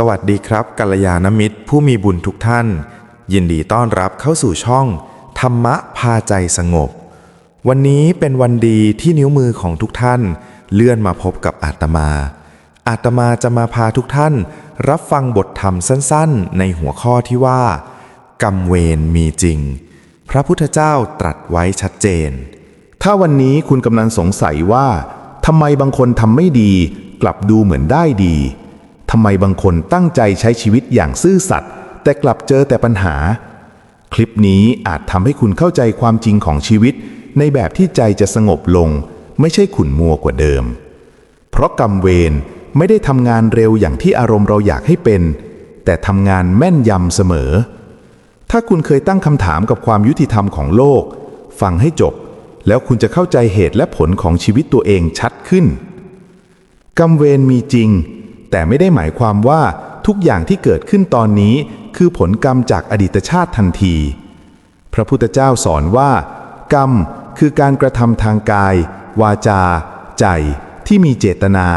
สวัสดีครับกัลยาณมิตรผู้มีบุญทุกท่าน ยินดีต้อนรับเข้าสู่ช่อง ธรรมะพาใจสงบ วันนี้เป็นวันดีที่นิ้วมือของทุกท่าน เลื่อนมาพบกับอาตมา อาตมาจะมาพาทุกท่าน รับฟังบทธรรมสั้นๆ ในหัวข้อที่ว่า กรรมเวรมีจริง พระพุทธเจ้าตรัสไว้ชัดเจน ถ้าวันนี้คุณกำลังสงสัยว่าทำไมบางคนทำไม่ดี กลับดูเหมือนได้ดี ทำไมบางคนตั้งใจใช้ชีวิตอย่างซื่อสัตย์แต่กลับเจอแต่ปัญหา คลิปนี้อาจทำให้คุณเข้าใจความจริงของชีวิต ในแบบที่ใจจะสงบลง ไม่ใช่ขุ่นมัวกว่าเดิม เพราะกรรมเวรไม่ได้ทำงานเร็วอย่างที่อารมณ์เราอยากให้เป็น แต่ทำงานแม่นยำเสมอ ถ้าคุณเคยตั้งคำถามกับความยุติธรรมของโลก ฟังให้จบ แล้วคุณจะเข้าใจเหตุและผลของชีวิตตัวเองชัดขึ้น กรรมเวรมีจริง แต่ไม่ได้หมายความว่าทุกอย่างที่เกิดขึ้นตอนนี้ คือผลกรรมจากอดีตชาติทันที พระพุทธเจ้าสอนว่า กรรมคือการกระทำทางกาย วาจา ใจที่มีเจตนา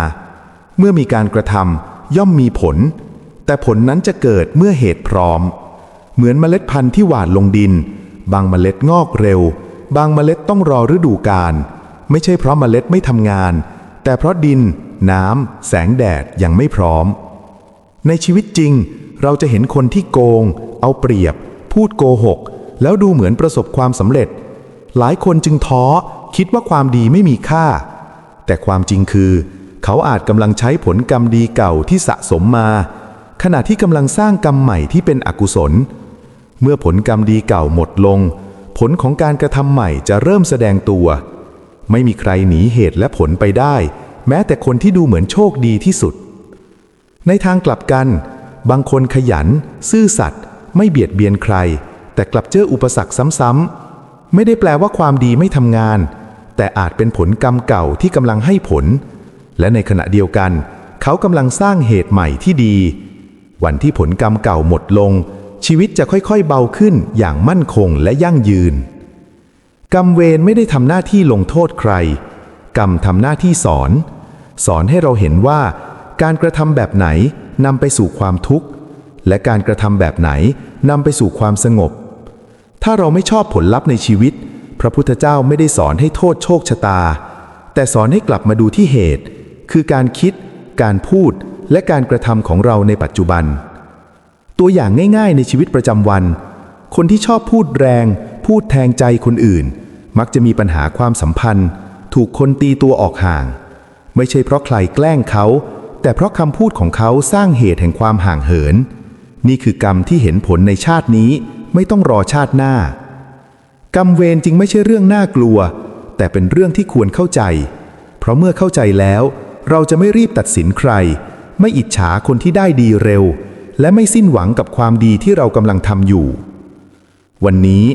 เมื่อมีการกระทำย่อมมีผล แต่ผลนั้นจะเกิดเมื่อเหตุพร้อม เหมือนเมล็ดพันธุ์ที่หว่านลงดิน บางเมล็ดงอกเร็ว บางเมล็ดต้องรอฤดูกาลไม่ใช่เพราะเมล็ดไม่ทำงาน แต่เพราะดิน น้ำ แสงแดดยังไม่พร้อม ในชีวิตจริง เราจะเห็นคนที่โกง เอาเปรียบ พูดโกหก แล้วดูเหมือนประสบความสำเร็จ หลายคนจึงท้อคิดว่าความดีไม่มีค่า แต่ความจริงคือ เขาอาจกำลังใช้ผลกรรมดีเก่าที่สะสมมา ขณะที่กำลังสร้างกรรมใหม่ที่เป็นอกุศล เมื่อผลกรรมดีเก่าหมดลง ผลของการกระทำใหม่จะเริ่มแสดงตัว ไม่มีใครหนีเหตุและผลไปได้ แม้แต่คนที่ดูเหมือนโชคดีที่สุด ในทางกลับกัน บางคนขยัน ซื่อสัตย์ไม่เบียดเบียนใคร แต่กลับเจออุปสรรคซ้ำๆไม่ได้แปลว่าความดีไม่ทำงาน แต่อาจเป็นผลกรรมเก่าที่กำลังให้ผล และในขณะเดียวกัน เขากำลังสร้างเหตุใหม่ที่ดี วันที่ผลกรรมเก่าหมดลง ชีวิตจะค่อยๆเบาขึ้นอย่างมั่นคงและยั่งยืน กรรมเวรไม่ได้ทำหน้าที่ลงโทษใคร กรรมทำหน้าที่สอน สอนให้เราเห็นว่า การกระทำแบบไหนนำไปสู่ความทุกข์ และการกระทำแบบไหนนำไปสู่ความสงบ ถ้าเราไม่ชอบผลลัพธ์ในชีวิต พระพุทธเจ้าไม่ได้สอนให้โทษโชคชะตา แต่สอนให้กลับมาดูที่เหตุ คือการคิด การพูด และการกระทำของเราในปัจจุบัน ตัวอย่างง่ายๆ ในชีวิตประจำวัน คนที่ชอบพูดแรง พูดแทงใจคนอื่น มักจะมีปัญหาความสัมพันธ์ ถูกคนตีตัวออกห่าง ไม่ใช่เพราะใครแกล้งเขา แต่เพราะคำพูดของเขาสร้างเหตุแห่งความห่างเหิน นี่คือกรรมที่เห็นผลในชาตินี้ไม่ต้องรอชาติหน้า กรรมเวรจึงไม่ใช่เรื่องน่ากลัว แต่เป็นเรื่องที่ควรเข้าใจ เพราะเมื่อเข้าใจแล้ว เราจะไม่รีบตัดสินใคร ไม่อิจฉาคนที่ได้ดีเร็ว และไม่สิ้นหวังกับความดีที่เรากำลังทำอยู่ วันนี้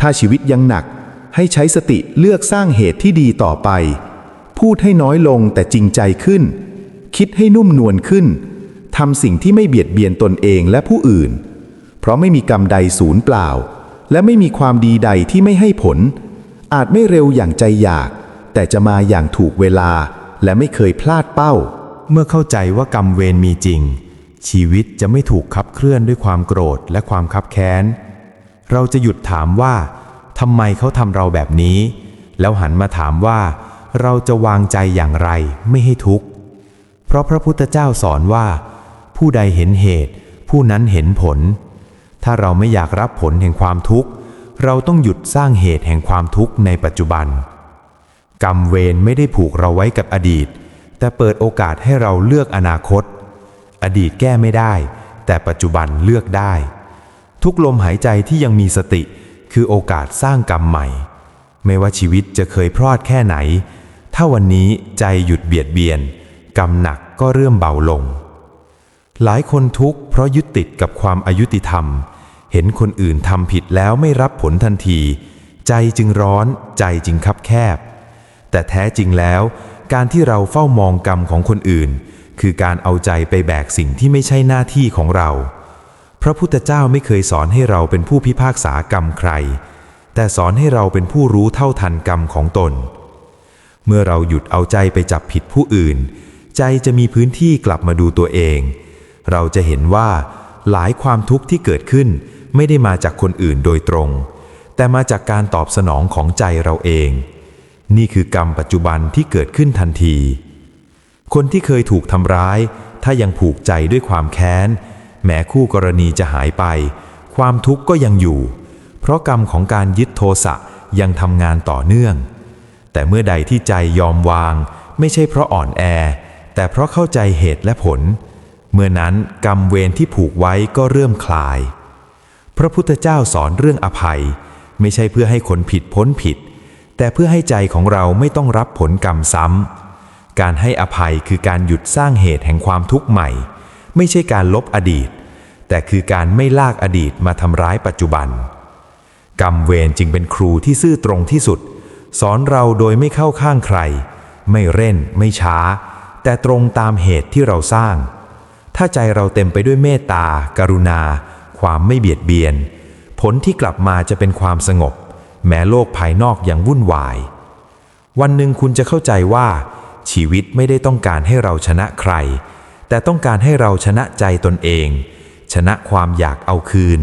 ถ้าชีวิตยังหนัก ให้ใช้สติเลือกสร้างเหตุที่ดีต่อไป พูดให้น้อยลงแต่จริงใจขึ้น คิดให้นุ่มนวลขึ้นทำสิ่งที่ไม่เบียดเบียนตนเองและผู้อื่น เพราะไม่มีกรรมใดสูญเปล่า และไม่มีความดีใดที่ไม่ให้ผล อาจไม่เร็วอย่างใจอยาก แต่จะมาอย่างถูกเวลาและไม่เคยพลาดเป้า เมื่อเข้าใจว่ากรรมเวรมีจริง ชีวิตจะไม่ถูกขับเคลื่อนด้วยความโกรธและความคับแค้น เราจะหยุดถามว่า ทำไมเขาทำเราแบบนี้ แล้วหันมาถามว่า เราจะวางใจอย่างไรไม่ให้ทุกข์ เพราะพระพุทธเจ้าสอนว่า ผู้ใดเห็นเหตุ ผู้นั้นเห็นผล ถ้าเราไม่อยากรับผลแห่งความทุกข์ เราต้องหยุดสร้างเหตุแห่งความทุกข์ในปัจจุบัน กรรมเวรไม่ได้ผูกเราไว้กับอดีต แต่เปิดโอกาสให้เราเลือกอนาคต อดีตแก้ไม่ได้ แต่ปัจจุบันเลือกได้ ทุกลมหายใจที่ยังมีสติ คือโอกาสสร้างกรรมใหม่ ไม่ว่าชีวิตจะเคยพลาดแค่ไหน ถ้าวันนี้ใจหยุดเบียดเบียน กรรมหนักก็เริ่มเบาลง หลายคนทุกข์เพราะยึดติดกับความอายุติธรรม เห็นคนอื่นทำผิดแล้วไม่รับผลทันที ใจจึงร้อนใจจึงคับแคบ แต่แท้จริงแล้ว การที่เราเฝ้ามองกรรมของคนอื่น คือการเอาใจไปแบกสิ่งที่ไม่ใช่หน้าที่ของเรา ระพุทธเจ้าไม่เคยสอนให้เราเป็นผู้พิพากษากรรมใคร แต่สอนให้เราเป็นผู้รู้เท่าทันกรรมของตน เมื่อเราหยุดเอาใจไปจับผิดผู้อื่น ใจจะมีพื้นที่กลับมาดูตัวเอง เราจะเห็นว่าหลายความทุกข์ที่เกิดขึ้นไม่ได้มาจากคนอื่นโดยตรง แต่มาจากการตอบสนองของใจเราเอง นี่คือกรรมปัจจุบันที่เกิดขึ้นทันที คนที่เคยถูกทำร้าย ถ้ายังผูกใจด้วยความแค้น แม้คู่กรณีจะหายไป ความทุกข์ก็ยังอยู่ เพราะกรรมของการยึดโทสะยังทำงานต่อเนื่อง แต่เมื่อใดที่ใจยอมวาง ไม่ใช่เพราะอ่อนแอ แต่เพราะเข้าใจเหตุและผล เมื่อนั้นกรรมเวรที่ผูกไว้ก็เริ่มคลาย พระพุทธเจ้าสอนเรื่องอภัย ไม่ใช่เพื่อให้คนผิดพ้นผิด แต่เพื่อให้ใจของเราไม่ต้องรับผลกรรมซ้ำการให้อภัยคือการหยุดสร้างเหตุแห่งความทุกข์ใหม่ ไม่ใช่การลบอดีต แต่คือการไม่ลากอดีตมาทำร้ายปัจจุบัน กรรมเวรจึงเป็นครูที่ซื่อตรงที่สุด สอนเราโดยไม่เข้าข้างใคร ไม่เร่น ไม่ช้า แต่ตรงตามเหตุที่เราสร้าง ถ้าใจเราเต็มไปด้วยเมตตากรุณา ความไม่เบียดเบียน ผลที่กลับมาจะเป็นความสงบ แม้โลกภายนอกยังวุ่นวาย วันหนึ่งคุณจะเข้าใจว่า ชีวิตไม่ได้ต้องการให้เราชนะใคร แต่ต้องการให้เราชนะใจตนเอง ชนะความอยากเอาคืน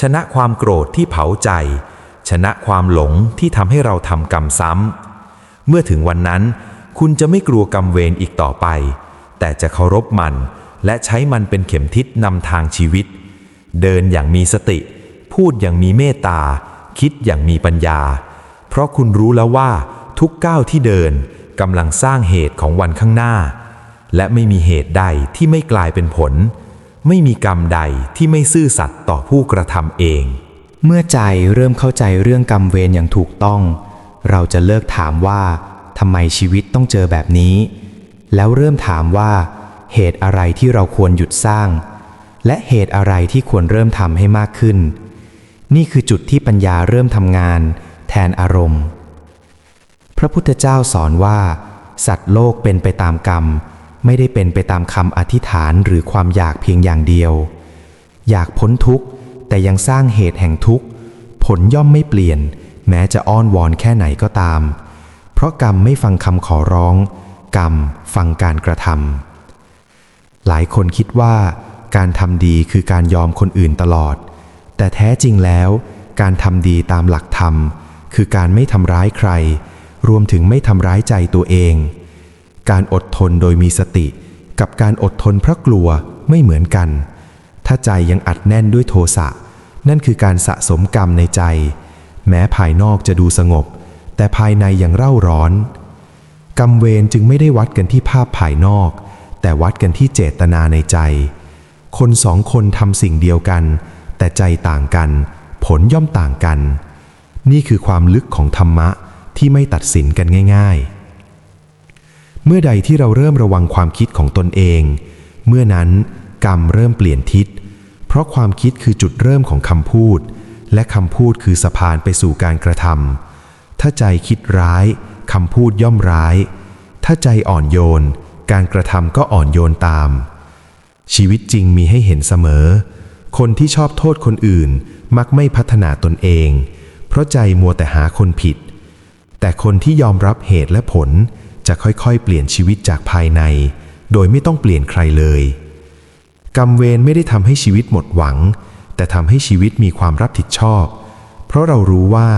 ชนะความโกรธที่เผาใจ ชนะความหลงที่ทำให้เราทำกรรมซ้ำเมื่อถึงวันนั้น คุณจะไม่กลัวกรรมเวรอีกต่อไป แต่จะเคารพมัน และใช้มันเป็นเข็มทิศนำทางชีวิต เดินอย่างมีสติ พูดอย่างมีเมตตา คิดอย่างมีปัญญา เพราะคุณรู้แล้วว่าทุกก้าวที่เดินกำลังสร้างเหตุของวันข้างหน้า และไม่มีเหตุใดที่ไม่กลายเป็นผล ไม่มีกรรมใดที่ไม่ซื่อสัตย์ต่อผู้กระทำเอง เมื่อใจเริ่มเข้าใจเรื่องกรรมเวรอย่างถูกต้อง เราจะเลิกถามว่าทำไมชีวิตต้องเจอแบบนี้ แล้วเริ่มถามว่าเหตุอะไรที่เราควรหยุดสร้าง และเหตุอะไรที่ควรเริ่มทำให้มากขึ้น นี่คือจุดที่ปัญญาเริ่มทำงาน แทนอารมณ์ พระพุทธเจ้าสอนว่า สัตว์โลกเป็นไปตามกรรม ไม่ได้เป็นไปตามคำอธิษฐานหรือความอยากเพียงอย่างเดียว อยากพ้นทุกข์แต่ยังสร้างเหตุแห่งทุกข์ ผลย่อมไม่เปลี่ยน แม้จะอ้อนวอนแค่ไหนก็ตาม เพราะกรรมไม่ฟังคำขอร้อง กรรมฟังการกระทำหลายคนคิดว่า การทำดีคือการยอมคนอื่นตลอด แต่แท้จริงแล้ว การทำดีตามหลักธรรม คือการไม่ทำร้ายใคร รวมถึงไม่ทำร้ายใจตัวเอง การอดทนโดยมีสติ กับการอดทนเพราะกลัวไม่เหมือนกัน ถ้าใจยังอัดแน่นด้วยโทสะ นั่นคือการสะสมกรรมในใจ แม้ภายนอกจะดูสงบ แต่ภายในยังเร่าร้อน กรรมเวรจึงไม่ได้วัดกันที่ภาพภายนอก แต่วัดกันที่เจตนาในใจ คนสองคนทำสิ่งเดียวกัน แต่ใจต่างกัน ผลย่อมต่างกัน นี่คือความลึกของธรรมะที่ไม่ตัดสินกันง่าย ๆ มื่อใดที่เราเริ่มระวังความคิดของตนเอง เมื่อนั้นกรรมเริ่มเปลี่ยนทิศ เพราะความคิดคือจุดเริ่มของคำพูด และคำพูดคือสะพานไปสู่การกระทำถ้าใจคิดร้ายคำพูดย่อมร้าย ถ้าใจอ่อนโยน การกระทำก็อ่อนโยนตาม ชีวิตจริงมีให้เห็นเสมอ คนที่ชอบโทษคนอื่นมักไม่พัฒนาตนเอง เพราะใจมัวแต่หาคนผิด แต่คนที่ยอมรับเหตุและผล จะค่อยๆ เปลี่ยนชีวิตจากภายใน โดยไม่ต้องเปลี่ยนใครเลย กรรมเวรไม่ได้ทำให้ชีวิตหมดหวัง แต่ทำให้ชีวิตมีความรับผิดชอบ เพราะเรารู้ว่า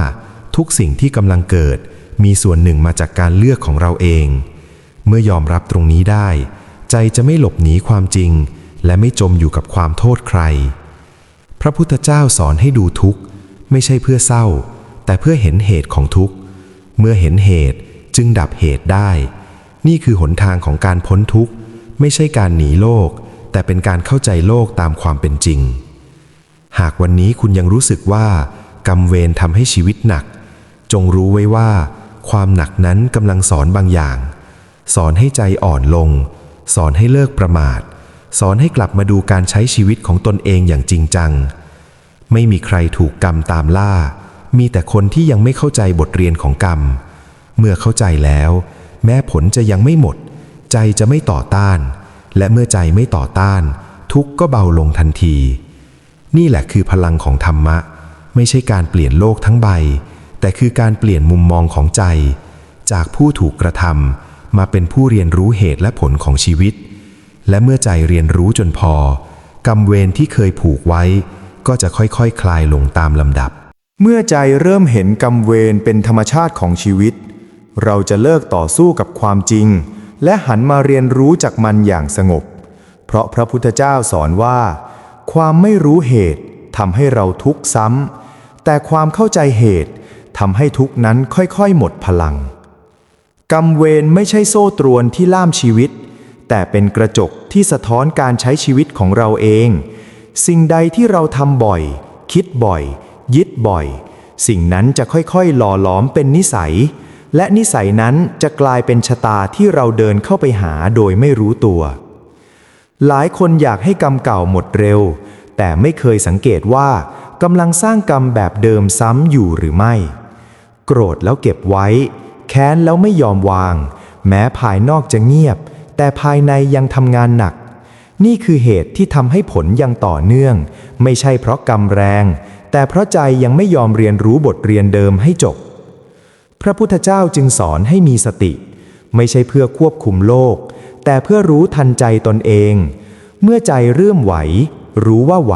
ทุกสิ่งที่กำลังเกิดมีส่วนหนึ่งมาจากการเลือกของเราเอง เมื่อยอมรับตรงนี้ได้ ใจจะไม่หลบหนีความจริง และไม่จมอยู่กับความโทษใคร พระพุทธเจ้าสอนให้ดูทุกข์ ไม่ใช่เพื่อเศร้า แต่เพื่อเห็นเหตุของทุกข์ เมื่อเห็นเหตุ จึงดับเหตุได้ นี่คือหนทางของการพ้นทุกข์ ไม่ใช่การหนีโลก แต่เป็นการเข้าใจโลกตามความเป็นจริง หากวันนี้คุณยังรู้สึกว่า กรรมเวรทำให้ชีวิตหนัก จงรู้ไว้ว่า ความหนักนั้นกำลังสอนบางอย่าง สอนให้ใจอ่อนลง สอนให้เลิกประมาท สอนให้กลับมาดูการใช้ชีวิตของตนเองอย่างจริงจัง ไม่มีใครถูกกรรมตามล่า มีแต่คนที่ยังไม่เข้าใจบทเรียนของกรรม เมื่อเข้าใจแล้ว แม้ผลจะยังไม่หมด ใจจะไม่ต่อต้าน และเมื่อใจไม่ต่อต้าน ทุกข์ก็เบาลงทันที นี่แหละคือพลังของธรรมะ ไม่ใช่การเปลี่ยนโลกทั้งใบ แต่คือการเปลี่ยนมุมมองของใจ จากผู้ถูกกระทำมาเป็นผู้เรียนรู้เหตุและผลของชีวิต และเมื่อใจเรียนรู้จนพอ กรรมเวรที่เคยผูกไว้ ก็จะค่อยๆคคลายลงตามลำดับ เมื่อใจเริ่มเห็นกรรมเวรเป็นธรรมชาติของชีวิต เราจะเลิกต่อสู้กับความจริง และหันมาเรียนรู้จากมันอย่างสงบ เพราะพระพุทธเจ้าสอนว่า ความไม่รู้เหตุทำให้เราทุกข์ซ้ำ แต่ความเข้าใจเหตุทำให้ทุกข์นั้นค่อยๆ หมดพลัง กรรมเวรไม่ใช่โซ่ตรวนที่ล่ามชีวิต แต่เป็นกระจกที่สะท้อนการใช้ชีวิตของเราเอง สิ่งใดที่เราทำบ่อย คิดบ่อย ยึดบ่อย สิ่งนั้นจะค่อยๆ หล่อหลอมเป็นนิสัย และนิสัยนั้นจะกลายเป็นชะตาที่เราเดินเข้าไปหาโดยไม่รู้ตัว หลายคนอยากให้กรรมเก่าหมดเร็ว แต่ไม่เคยสังเกตว่ากำลังสร้างกรรมแบบเดิมซ้ำอยู่หรือไม่ โกรธแล้วเก็บไว้ แค้นแล้วไม่ยอมวาง แม้ภายนอกจะเงียบ แต่ภายในยังทำงานหนัก นี่คือเหตุที่ทำให้ผลยังต่อเนื่อง ไม่ใช่เพราะกรรมแรง แต่เพราะใจยังไม่ยอมเรียนรู้บทเรียนเดิมให้จบ พระพุทธเจ้าจึงสอนให้มีสติ ไม่ใช่เพื่อควบคุมโลก แต่เพื่อรู้ทันใจตนเอง เมื่อใจเริ่มไหว รู้ว่าไหว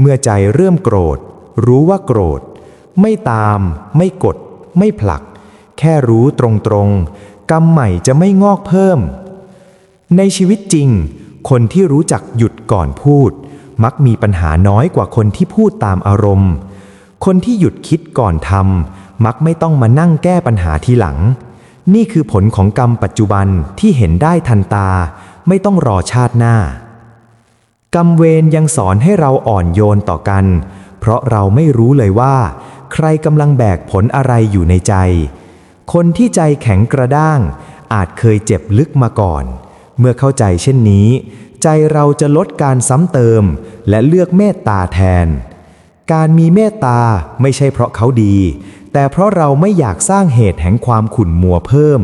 เมื่อใจเริ่มโกรธ รู้ว่าโกรธ ไม่ตาม ไม่กด ไม่ผลัก แค่รู้ตรงๆ กรรมใหม่จะไม่งอกเพิ่ม ในชีวิตจริง คนที่รู้จักหยุดก่อนพูด มักมีปัญหาน้อยกว่าคนที่พูดตามอารมณ์ คนที่หยุดคิดก่อนทำ มักไม่ต้องมานั่งแก้ปัญหาทีหลัง นี่คือผลของกรรมปัจจุบันที่เห็นได้ทันตา ไม่ต้องรอชาติหน้า กรรมเวรยังสอนให้เราอ่อนโยนต่อกัน เพราะเราไม่รู้เลยว่า ใครกำลังแบกผลอะไรอยู่ในใจ คนที่ใจแข็งกระด้าง อาจเคยเจ็บลึกมาก่อน เมื่อเข้าใจเช่นนี้ ใจเราจะลดการซ้ำเติม และเลือกเมตตาแทนการมีเมตตาไม่ใช่เพราะเขาดี แต่เพราะเราไม่อยากสร้างเหตุแห่งความขุ่นมัวเพิ่ม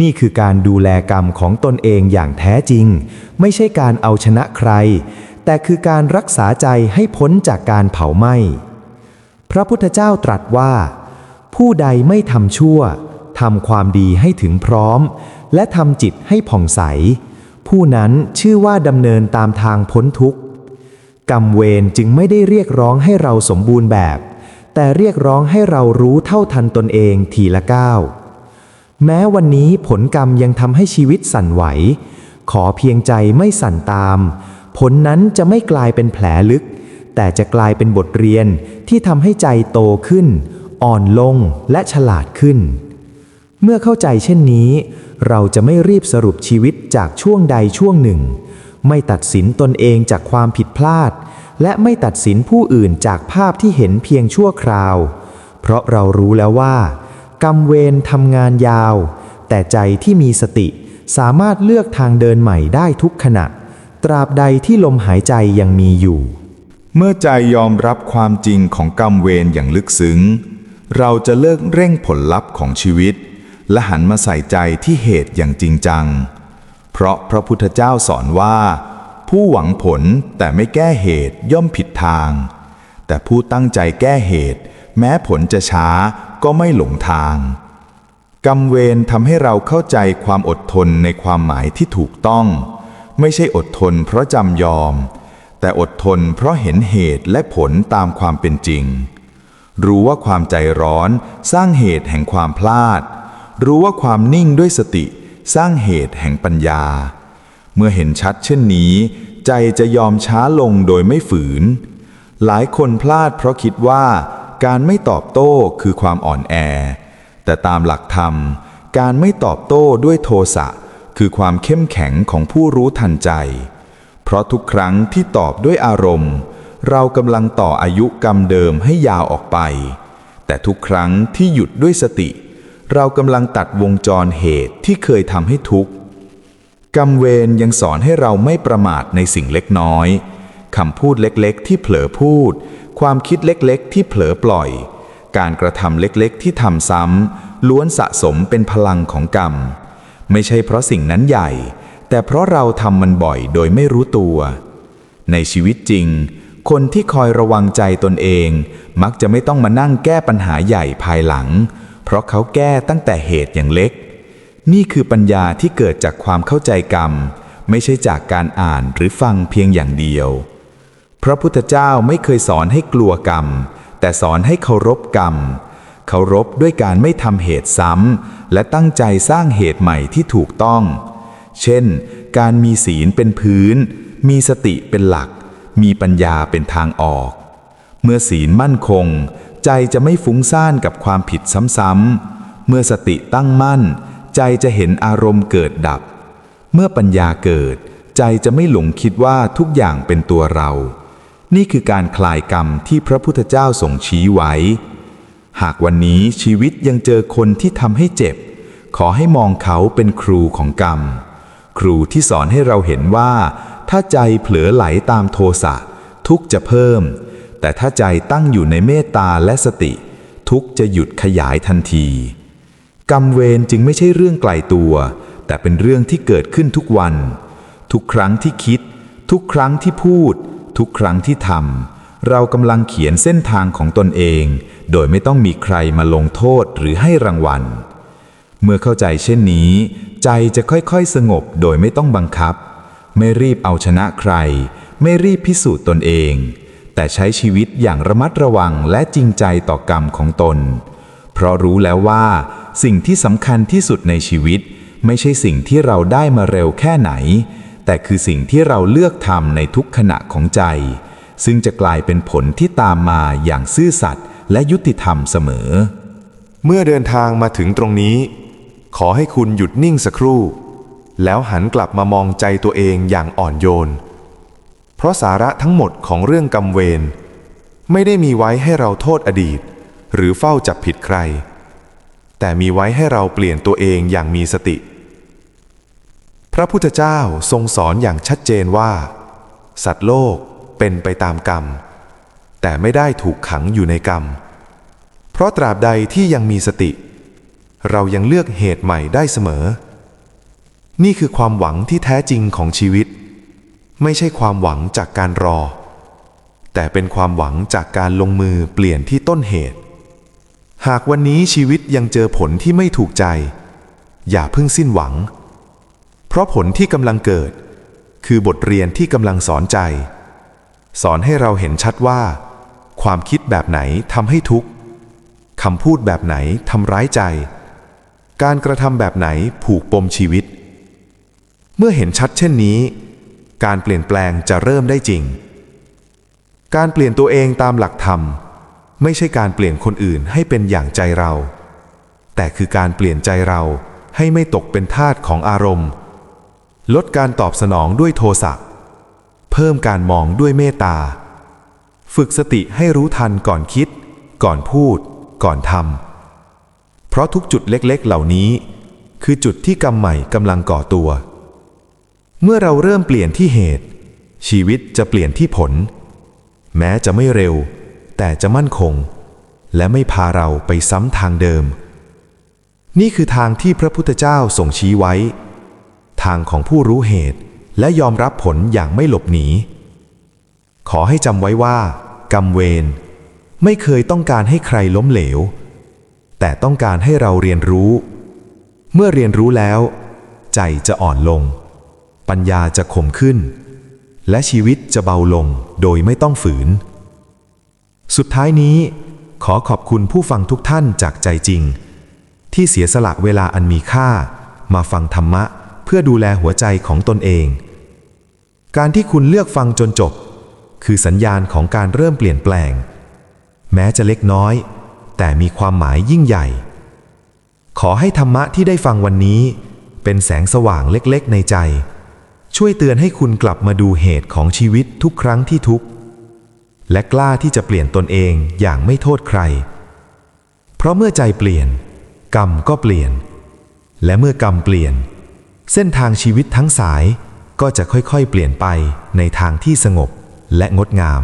นี่คือการดูแลกรรมของตนเองอย่างแท้จริง ไม่ใช่การเอาชนะใคร แต่คือการรักษาใจให้พ้นจากการเผาไหม้พระพุทธเจ้าตรัสว่า ผู้ใดไม่ทำชั่วทำความดีให้ถึงพร้อม และทำจิตให้ผ่องใส ผู้นั้นชื่อว่าดำเนินตามทางพ้นทุกข์ กรรมเวรจึงไม่ได้เรียกร้องให้เราสมบูรณ์แบบ แต่เรียกร้องให้เรารู้เท่าทันตนเองทีละก้าวแม้วันนี้ผลกรรมยังทำให้ชีวิตสั่นไหว ขอเพียงใจไม่สั่นตาม ผลนั้นจะไม่กลายเป็นแผลลึก แต่จะกลายเป็นบทเรียนที่ทำให้ใจโตขึ้น อ่อนลงและฉลาดขึ้น เมื่อเข้าใจเช่นนี้ เราจะไม่รีบสรุปชีวิตจากช่วงใดช่วงหนึ่ง ไม่ตัดสินตนเองจากความผิดพลาด และไม่ตัดสินผู้อื่นจากภาพที่เห็นเพียงชั่วคราว เพราะเรารู้แล้วว่า กรรมเวรทำงานยาว แต่ใจที่มีสติสามารถเลือกทางเดินใหม่ได้ทุกขณะ ตราบใดที่ลมหายใจยังมีอยู่ เมื่อใจยอมรับความจริงของกรรมเวรอย่างลึกซึ้ง เราจะเลิกเร่งผลลัพธ์ของชีวิต และหันมาใส่ใจที่เหตุอย่างจริงจัง เพราะพระพุทธเจ้าสอนว่า ผู้หวังผลแต่ไม่แก้เหตุย่อมผิดทาง แต่ผู้ตั้งใจแก้เหตุ แม้ผลจะช้าก็ไม่หลงทาง กรรมเวรทำให้เราเข้าใจความอดทนในความหมายที่ถูกต้อง ไม่ใช่อดทนเพราะจำยอม แต่อดทนเพราะเห็นเหตุและผลตามความเป็นจริง รู้ว่าความใจร้อนสร้างเหตุแห่งความพลาด รู้ว่าความนิ่งด้วยสติสร้างเหตุแห่งปัญญา เมื่อเห็นชัดเช่นนี้ ใจจะยอมช้าลงโดยไม่ฝืน หลายคนพลาดเพราะคิดว่า การไม่ตอบโต้คือความอ่อนแอ แต่ตามหลักธรรม การไม่ตอบโต้ด้วยโทสะคือความเข้มแข็งของผู้รู้ทันใจ เพราะทุกครั้งที่ตอบด้วยอารมณ์ เรากำลังต่ออายุกรรมเดิมให้ยาวออกไป แต่ทุกครั้งที่หยุดด้วยสติ เรากำลังตัดวงจรเหตุที่เคยทำให้ทุกข์ กรรมเวรยังสอนให้เราไม่ประมาทในสิ่งเล็กน้อยคำพูดเล็กๆ ที่เผลอพูด ความคิดเล็กๆ ที่เผลอปล่อย การกระทำเล็กๆ ที่ทำซ้ำล้วนสะสมเป็นพลังของกรรม ไม่ใช่เพราะสิ่งนั้นใหญ่ แต่เพราะเราทำมันบ่อยโดยไม่รู้ตัว ในชีวิตจริง คนที่คอยระวังใจตนเอง มักจะไม่ต้องมานั่งแก้ปัญหาใหญ่ภายหลัง เพราะเขาแก้ตั้งแต่เหตุอย่างเล็ก นี่คือปัญญาที่เกิดจากความเข้าใจกรรม ไม่ใช่จากการอ่านหรือฟังเพียงอย่างเดียว พระพุทธเจ้าไม่เคยสอนให้กลัวกรรม แต่สอนให้เคารพกรรม เคารพด้วยการไม่ทำเหตุซ้ำและตั้งใจสร้างเหตุใหม่ที่ถูกต้อง เช่น การมีศีลเป็นพื้น มีสติเป็นหลัก มีปัญญาเป็นทางออก เมื่อศีลมั่นคง ใจจะไม่ฟุ้งซ่านกับความผิดซ้ำๆเมื่อสติตั้งมั่น ใจจะเห็นอารมณ์เกิดดับ เมื่อปัญญาเกิด ใจจะไม่หลงคิดว่าทุกอย่างเป็นตัวเรา นี่คือการคลายกรรมที่พระพุทธเจ้าทรงชี้ไว้ หากวันนี้ชีวิตยังเจอคนที่ทำให้เจ็บ ขอให้มองเขาเป็นครูของกรรม ครูที่สอนให้เราเห็นว่า ถ้าใจเผลอไหลตามโทสะทุกจะเพิ่ม แต่ถ้าใจตั้งอยู่ในเมตตาและสติ ทุกจะหยุดขยายทันที กรรมเวรจึงไม่ใช่เรื่องไกลตัว แต่เป็นเรื่องที่เกิดขึ้นทุกวัน ทุกครั้งที่คิด ทุกครั้งที่พูด ทุกครั้งที่ทำเรากำลังเขียนเส้นทางของตนเอง โดยไม่ต้องมีใครมาลงโทษหรือให้รางวัล เมื่อเข้าใจเช่นนี้ ใจจะค่อยๆสงบโดยไม่ต้องบังคับ ไม่รีบเอาชนะใคร ไม่รีบพิสูจน์ตนเอง แต่ใช้ชีวิตอย่างระมัดระวังและจริงใจต่อกรรมของตน เพราะรู้แล้วว่า สิ่งที่สำคัญที่สุดในชีวิต ไม่ใช่สิ่งที่เราได้มาเร็วแค่ไหน แต่คือสิ่งที่เราเลือกทำในทุกขณะของใจ ซึ่งจะกลายเป็นผลที่ตามมาอย่างซื่อสัตย์และยุติธรรมเสมอ เมื่อเดินทางมาถึงตรงนี้ ขอให้คุณหยุดนิ่งสักครู่ แล้วหันกลับมามองใจตัวเองอย่างอ่อนโยน เพราะสาระทั้งหมดของเรื่องกรรมเวรไม่ได้มีไว้ให้เราโทษอดีต หรือเฝ้าจับผิดใคร แต่มีไว้ให้เราเปลี่ยนตัวเองอย่างมีสติ พระพุทธเจ้าทรงสอนอย่างชัดเจนว่า สัตว์โลกเป็นไปตามกรรม แต่ไม่ได้ถูกขังอยู่ในกรรม เพราะตราบใดที่ยังมีสติ เรายังเลือกเหตุใหม่ได้เสมอ นี่คือความหวังที่แท้จริงของชีวิต ไม่ใช่ความหวังจากการรอ แต่เป็นความหวังจากการลงมือเปลี่ยนที่ต้นเหตุ หากวันนี้ชีวิตยังเจอผลที่ไม่ถูกใจ อย่าเพิ่งสิ้นหวัง เพราะผลที่กำลังเกิด คือบทเรียนที่กำลังสอนใจ สอนให้เราเห็นชัดว่า ความคิดแบบไหนทำให้ทุกข์คำพูดแบบไหนทำร้ายใจ การกระทำแบบไหนผูกปมชีวิต เมื่อเห็นชัดเช่นนี้ การเปลี่ยนแปลงจะเริ่มได้จริง การเปลี่ยนตัวเองตามหลักธรรม ไม่ใช่การเปลี่ยนคนอื่นให้เป็นอย่างใจเรา แต่คือการเปลี่ยนใจเราให้ไม่ตกเป็นทาสของอารมณ์ ลดการตอบสนองด้วยโทสะเพิ่มการมองด้วยเมตตา ฝึกสติให้รู้ทันก่อนคิด ก่อนพูด ก่อนทำเพราะทุกจุดเล็กๆเหล่านี้ คือจุดที่กรรมใหม่กำลังก่อตัว เมื่อเราเริ่มเปลี่ยนที่เหตุ ชีวิตจะเปลี่ยนที่ผล แม้จะไม่เร็ว แต่จะมั่นคง และไม่พาเราไปซ้ำทางเดิม นี่คือทางที่พระพุทธเจ้าส่งชี้ไว้ ทางของผู้รู้เหตุและยอมรับผลอย่างไม่หลบหนี ขอให้จำไว้ว่า กรรมเวรไม่เคยต้องการให้ใครล้มเหลว แต่ต้องการให้เราเรียนรู้ เมื่อเรียนรู้แล้ว ใจจะอ่อนลง ปัญญาจะคมขึ้น และชีวิตจะเบาลงโดยไม่ต้องฝืน สุดท้ายนี้ ขอขอบคุณผู้ฟังทุกท่านจากใจจริง ที่เสียสละเวลาอันมีค่า มาฟังธรรมะเพื่อดูแลหัวใจของตนเอง การที่คุณเลือกฟังจนจบ คือสัญญาณของการเริ่มเปลี่ยนแปลง แม้จะเล็กน้อย แต่มีความหมายยิ่งใหญ่ ขอให้ธรรมะที่ได้ฟังวันนี้ เป็นแสงสว่างเล็กๆในใจ ช่วยเตือนให้คุณกลับมาดูเหตุของชีวิตทุกครั้งที่ทุกข์ และกล้าที่จะเปลี่ยนตนเองอย่างไม่โทษใคร เพราะเมื่อใจเปลี่ยน กรรมก็เปลี่ยน และเมื่อกรรมเปลี่ยน เส้นทางชีวิตทั้งสายก็จะค่อยๆ เปลี่ยนไปในทางที่สงบและงดงาม